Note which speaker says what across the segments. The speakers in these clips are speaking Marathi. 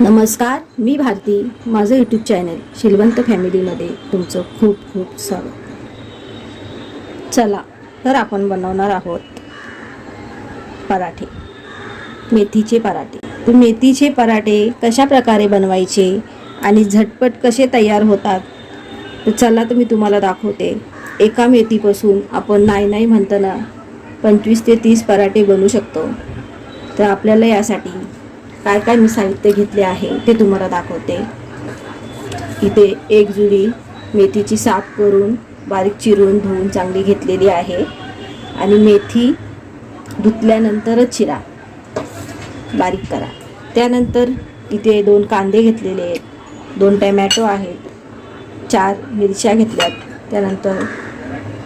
Speaker 1: नमस्कार मी भारती. माझं यूट्यूब चॅनल शिलवंत फॅमिलीमध्ये तुमचं खूप खूप स्वागत. चला तर आपण बनवणार आहोत पराठे. मेथीचे पराठे. तर मेथीचे पराठे कशा प्रकारे बनवायचे आणि झटपट कसे तयार होतात तर चला तर मी तुम्हाला दाखवते. एका मेथीपासून आपण नाही नाही म्हणताना पंचवीस ते तीस पराठे बनवू शकतो. तर आपल्याला यासाठी काय काय मी साहित्य घेतले आहे ते तुम्हाला दाखवते. इथे एक जुडी मेथीची साफ करून बारीक चिरून धुवून चांगली घेतलेली आहे. आणि मेथी धुतल्यानंतरच चिरा बारीक करा. त्यानंतर इथे दोन कांदे घेतलेले आहेत. दोन टमॅटो आहेत. चार मिरच्या घेतल्यात. त्यानंतर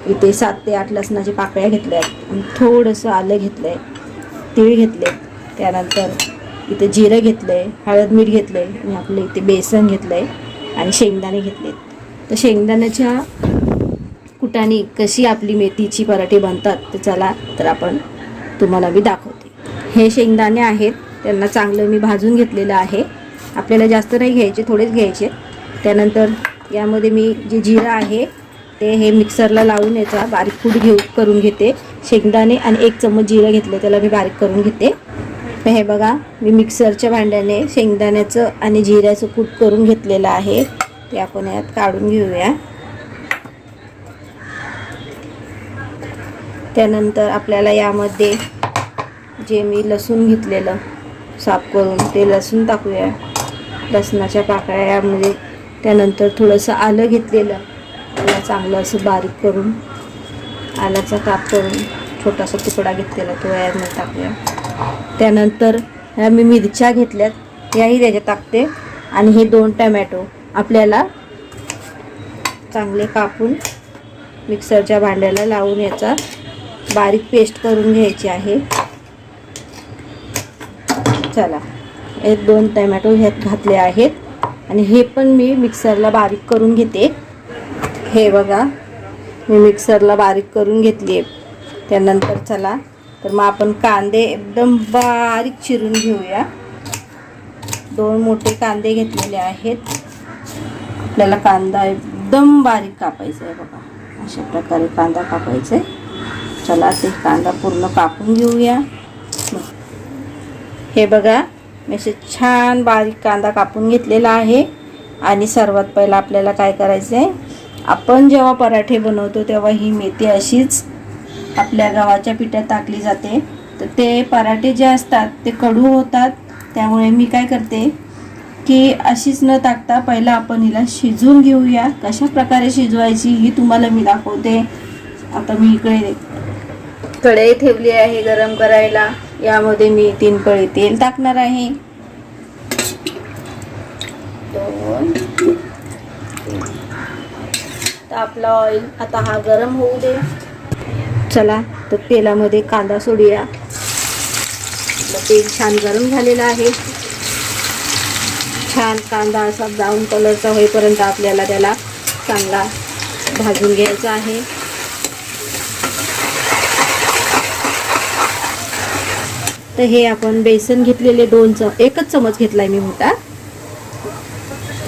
Speaker 1: इथे सात ते आठ लसणाच्या पाकळ्या घेतल्यात. आणि थोडंसं आलं घेतलं आहे तीळ घेतले त्यानंतर इथे जिरं घेतलं आहे हळद मीठ घेतलं आहे आणि आपलं इथे बेसन घेतलं आहे आणि शेंगदाणे घेतले तर शेंगदाण्याच्या कुटाने कशी आपली मेथीची पराठे बनतात तर चला तर आपण तुम्हाला मी दाखवते. हे शेंगदाणे आहेत त्यांना चांगलं मी भाजून घेतलेलं आहे. आपल्याला जास्त नाही घ्यायचे थोडेच घ्यायचे. त्यानंतर यामध्ये मी जे जिरं आहे ते हे मिक्सरला लावून याचा बारीक कूट घेऊ करून घेते. शेंगदाणे आणि एक चम्मच जिरं घेतलं त्याला मी बारीक करून घेते. तर हे बघा मी मिक्सरच्या भांड्याने शेंगदाण्याचं आणि जिऱ्याचं कूट करून घेतलेलं आहे. ते आपण यात काढून घेऊया. त्यानंतर आपल्याला यामध्ये जे मी लसूण घेतलेलं साफ करून ते लसूण टाकूया. लसणाच्या पाकळ्या यामध्ये त्यानंतर थोडंसं आलं घेतलेलं. त्याला चांगलं असं बारीक करून आल्याचा काप करून छोटासा तुकडा घेतलेला तो यामध्ये टाकूया. त्यानंतर ह्या मी मिरच्या घेतल्यात याही त्याच्यात टाकते. आणि हे दोन टमॅटो आपल्याला चांगले कापून मिक्सरच्या भांड्याला लावून याचा बारीक पेस्ट करून घ्यायची आहे. चला हे दोन टमॅटो ह्यात घातले आहेत. आणि हे पण मी मिक्सरला बारीक करून घेते. हे बघा मी मिक्सरला बारीक करून घेतली आहे. त्यानंतर चला तर मग आपण कांदे एकदम बारीक चिरून घेऊया. दोन मोठे कांदे घेतलेले आहेत. आपल्याला कांदा एकदम बारीक कापायचा आहे बघा. अशा प्रकारे कांदा कापायचा आहे. चला ते कांदा पूर्ण कापून घेऊया. हे बघा मी असे छान बारीक कांदा कापून घेतलेला आहे. आणि सर्वात पहिला आपल्याला काय करायचं आहे आपण जेव्हा पराठे बनवतो तेव्हा ही मेथी अशीच आपल्या गव्हाच्या पिठात टाकली जाते. तर ते पराठे जे असतात ते कडू होतात. त्यामुळे मी काय करते की अशीच न टाकता पहिला आपण हिला शिजवून घेऊया. कशा प्रकारे शिजवायची ही तुम्हाला मी दाखवते. आता मी इकडे कढई ठेवली आहे गरम करायला. यामध्ये मी तीन कळी तेल टाकणार आहे. दोन. तर आपला ऑइल आता हा गरम होऊ दे. चला तर तेलामध्ये कांदा सोडूया. तेल छान गरम झालेलं आहे. छान कांदा असा ब्राऊन कलरचा होईपर्यंत आपल्याला त्याला चांगला भाजून घ्यायचा आहे. तर हे आपण बेसन घेतलेले दोन चम एकच चमच घेतलाय मी मोठा.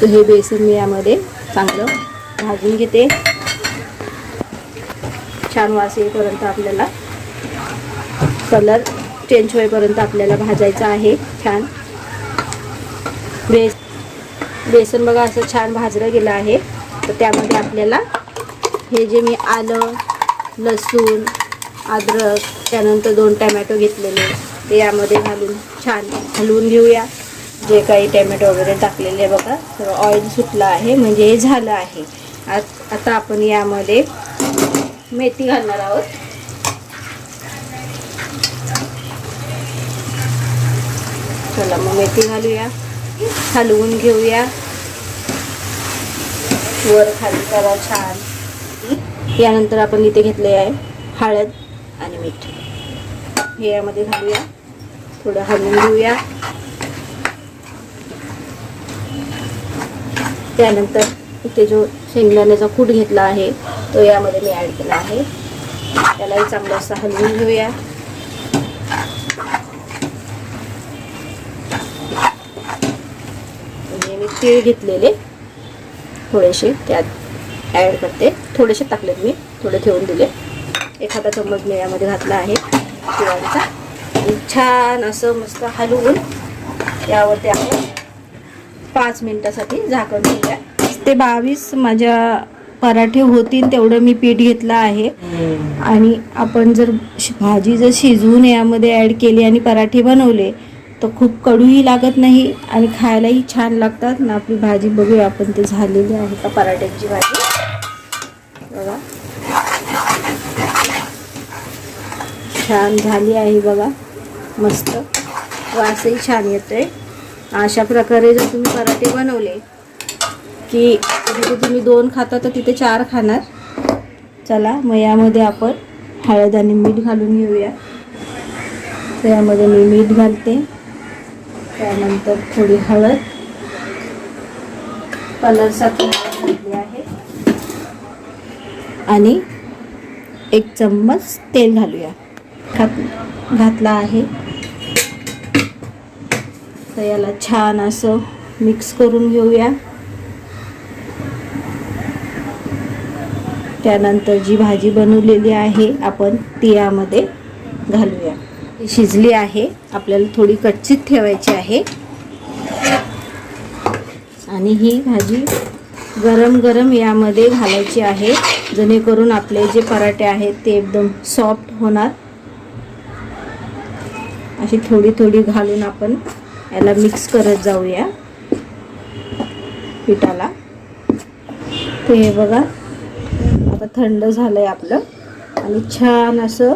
Speaker 1: तर हे बेसन मी यामध्ये चांगलं भाजून घेते. छान वास येईपर्यंत आपल्याला कलर चेंज होईपर्यंत आपल्याला भाजायचं आहे. छान. बेस बेसन बघा असं छान भाजलं गेलं आहे. तर त्यामध्ये आपल्याला हे जे मी आलं लसूण अद्रक त्यानंतर दोन टमॅटो घेतलेले ते यामध्ये घालून छान हलवून घेऊया. जे काही टॅमॅटो वगैरे टाकलेले बघा. सगळं ऑइल सुटलं आहे. म्हणजे हे झालं आहे. आत- आता आपण यामध्ये मेथी घालणार आहोत. चला मग मेथी घालूया. हलवून घेऊया. वर खाली करा छान. यानंतर आपण इथे घेतले आहे हळद आणि मीठ. हे यामध्ये घालूया. थोडं हलवून घेऊया. त्यानंतर इथे जो शेंगदाण्याचा कूट घेतला आहे तो यामध्ये मी ॲड केला आहे. त्यालाही चांगलं असं हलवून घेऊया. तीळ घेतलेले थोडेसे त्यात ॲड करते. थोडेसे टाकलेत मी थोडे ठेवून दिले. एखादा चम्मच मी यामध्ये घातला आहे तिळांचा. छान असं मस्त हलवून यावरती आपण पाच मिनटासाठी झाकण ठेवूया. ते बावीस माझ्या पराठे होतील तेवढं मी पीठ घेतलं आहे. आणि आपण जर भाजी जर शिजवून यामध्ये ॲड केली आणि पराठे बनवले तर खूप कडूही लागत नाही आणि खायलाही छान लागतात. ना आपली भाजी बघूया आपण ते झालेली आहे का पराठ्यांची भाजी. बघा. छान झाली आहे बघा. मस्त. वासही छान येतोय. अशा प्रकारे जर तुम्ही पराठे बनवले की तिथे तुम्ही दोन खाता तर तिथे चार खाणार. चला मग यामध्ये आपण हळद आणि मीठ घालून घेऊया. तर यामध्ये मी मीठ घालते. त्यानंतर थोडी हळद. कलरसाठी घातली आहे. आणि एक चम्मच तेल घालूया. घात घातला आहे. तर याला छान असं मिक्स करून घेऊया. त्यानंतर जी भाजी बनवलेली आहे आपण ती यामध्ये घालूया शिजली आहे. आपल्याला थोडी कच्चीत ठेवायची आहे. आणि ही भाजी गरम गरम यामध्ये घालायची आहे. जेणेकरून आपले जे पराठे आहेत ते एकदम सॉफ्ट होणार. अशी थोडी थोडी घालून आपण याला मिक्स करत जाऊया. पिठाला. ते हे बघा आता थंड झालं आहे आपलं. आणि छान असं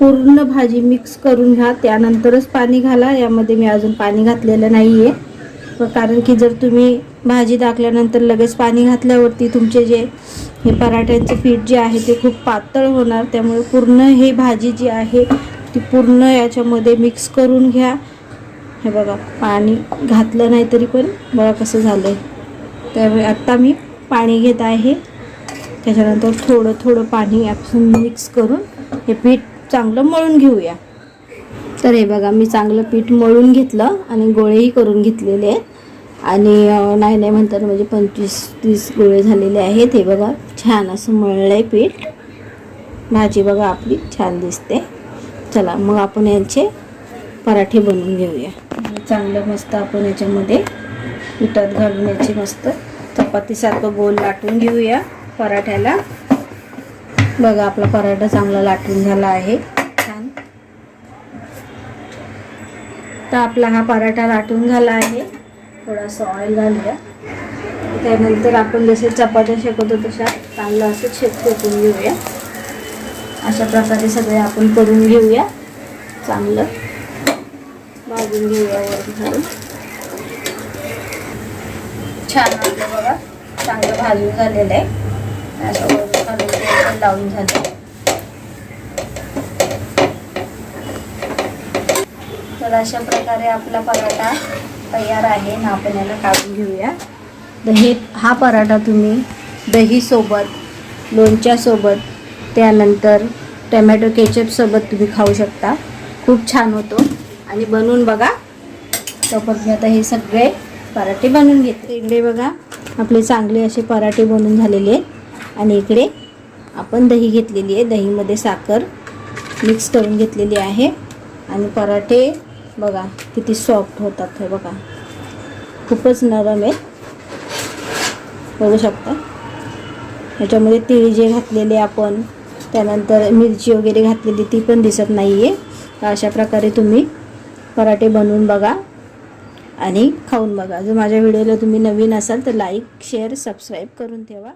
Speaker 1: पूर्ण भाजी मिक्स करून घ्या. त्यानंतरच पाणी घाला. यामध्ये मी अजून पाणी घातलेलं नाही आहे कारण की जर तुम्ही भाजी टाकल्यानंतर लगेच पाणी घातल्यावरती तुमचे जे हे पराठ्यांचं पीठ जे आहे ते खूप पातळ होणार. त्यामुळे पूर्ण हे भाजी जी आहे ती पूर्ण याच्यामध्ये मिक्स करून घ्या. हे बघा पाणी घातलं नाही तरी पण बघा कसं झालं आहे त्यामुळे आत्ता मी पाणी घेत आहे. त्याच्यानंतर थोडं थोडं पाणी आपण मिक्स करून हे पीठ चांगलं मळून घेऊया. तर हे बघा मी चांगलं पीठ मळून घेतलं आणि गोळेही करून घेतलेले आहेत. आणि नाही नाही म्हणतात म्हणजे पंचवीस तीस गोळे झालेले आहेत. हे बघा छान असं मळलं आहे पीठ. भाजी बघा आपली छान दिसते. चला मग आपण यांचे पराठे बनवून घेऊया. चांगलं मस्त आपण याच्यामध्ये पिठात घालून याची मस्त चपातीसारखं गोल लाटून घेऊया. पराठ्याला. बघा आपला पराठा चांगला लाटून झाला आहे. छान. तर आपला हा पराठा लाटून झाला आहे. थोडासा ऑइल घालूया. त्यानंतर आपण जसे चपात्या शेकवतो तशा चांगलं असं शेक शेकून घेऊया. अशा प्रकारे सगळे आपण करून घेऊया. चांगलं. भाजून घेऊया वर घालून छान आपलं बघा. चांगलं भाजून झालेलं आहे. लावून झालं. तर अशा प्रकारे आपला पराठा तयार आहे. ना आपण याला काढून घेऊया. दही हा पराठा तुम्ही दहीसोबत लोणच्यासोबत त्यानंतर टमॅटो केचपसोबत तुम्ही खाऊ शकता. खूप छान होतो. आणि बनवून बघा. तोपर्यंत मी आता हे सगळे पराठे बनवून घेते. इकडे बघा आपले चांगले असे पराठे बनवून झालेले आहेत. आणि इकडे आपण दही घेतलेली आहे. दहीमध्ये साखर मिक्स करून घेतलेली आहे. आणि पराठे बघा किती सॉफ्ट होतात हे बघा. खूपच नरम आहे. बघू शकता. ह्याच्यामध्ये तिळी जे घातलेले आपण त्यानंतर मिरची वगैरे घातलेली ती पण दिसत नाही आहे अशा प्रकारे तुम्ही पराठे बनवून बघा आणि खाऊन बघा. जर माझ्या व्हिडिओला तुम्ही नवीन असाल तर लाईक शेअर सबस्क्राईब करून ठेवा.